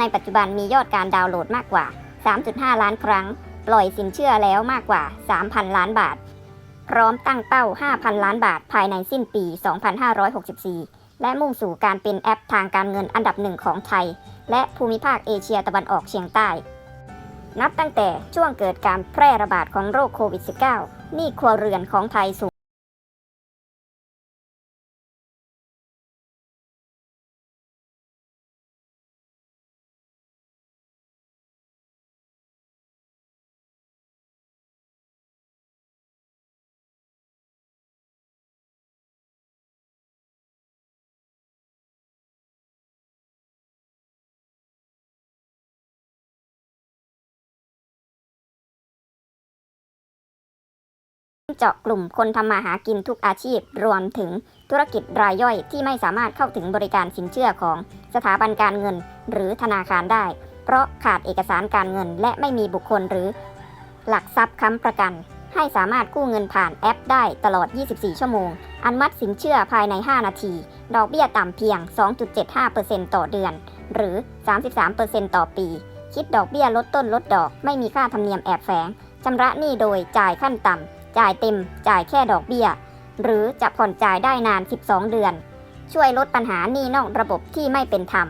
ในปัจจุบันมียอดการดาวน์โหลดมากกว่า 3.5 ล้านครั้ง ปล่อยสินเชื่อแล้วมากกว่า 3,000 ล้านบาท พร้อมตั้งเป้า 5,000 ล้านบาทภายในสิ้นปี 2564 และมุ่งสู่การเป็นแอปทางการเงินอันดับหนึ่งของไทย และภูมิภาคเอเชียตะวันออกเฉียงใต้ นับตั้งแต่ช่วงเกิดการแพร่ระบาดของโรคโควิด -19 หนี้ครัวเรือนของไทยสูง เจาะกลุ่มคนทำมาหากินทุกอาชีพ รวมถึงธุรกิจรายย่อยที่ไม่สามารถเข้าถึงบริการสินเชื่อของสถาบันการเงินหรือธนาคารได้ เพราะขาดเอกสารการเงิน และไม่มีบุคคลหรือ หลักทรัพย์ค้ำประกัน ให้สามารถกู้เงินผ่านแอปได้ตลอด 24 ชั่วโมงอนุมัติสินเชื่อภายใน 5 นาที ดอกเบี้ยต่ำเพียง 2.75%ต่อเดือน หรือ 33%ต่อปี คิดดอกเบี้ยลดต้นลดดอก ไม่มีค่าธรรมเนียมแอบแฝงชำระหนี้โดยจ่ายขั้นต่ำ จ่ายเต็มจ่ายแค่ดอกเบี้ย หรือจะผ่อนจ่ายได้นาน 12 เดือน ช่วยลดปัญหาหนี้นอกระบบที่ไม่เป็นธรรม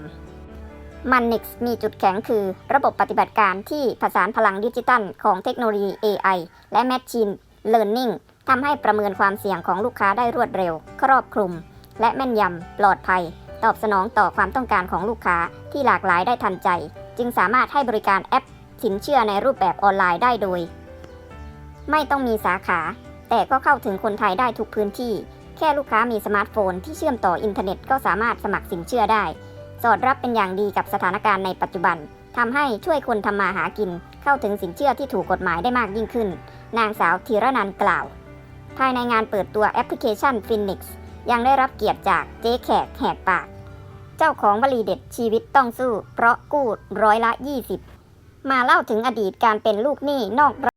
มันนิกมีจุดแข็งคือระบบปฏิบัติการที่ผสานพลังดิจิตัลของเทคโนโลยี AI และ Machine Learning ทำให้ประเมินความเสี่ยงของลูกค้าได้รวดเร็ว ครอบคลุม และแม่นยำปลอดภัย ตอบสนองต่อความต้องการของลูกค้าที่หลากหลายได้ทันใจ จึงสามารถให้บริการแอปสินเชื่อในรูปแบบออนไลน์ได้โดย ไม่ต้องมีสาขา แต่ก็เข้าถึงคนไทยได้ทุกพื้นที่ แค่ลูกค้ามีสมาร์ทโฟนที่เชื่อมต่ออินเทอร์เน็ตก็สามารถสมัครสินเชื่อได้ สอดรับเป็นอย่างดีกับสถานการณ์ในปัจจุบันทำให้ช่วยคนทำมาหากิน เข้าถึงสินเชื่อที่ถูกกฎหมายได้มากยิ่งขึ้น นางสาวธีรนันกล่าว ภายในงานเปิดตัวแอปพลิเคชัน Phoenix ยังได้รับเกียรติจากเจ๊แขกแหกปาก เจ้าของวลีเด็ดชีวิตต้องสู้ เพราะกู้ร้อยละ 20 มาเล่าถึงอดีตการเป็นลูกหนี้นอก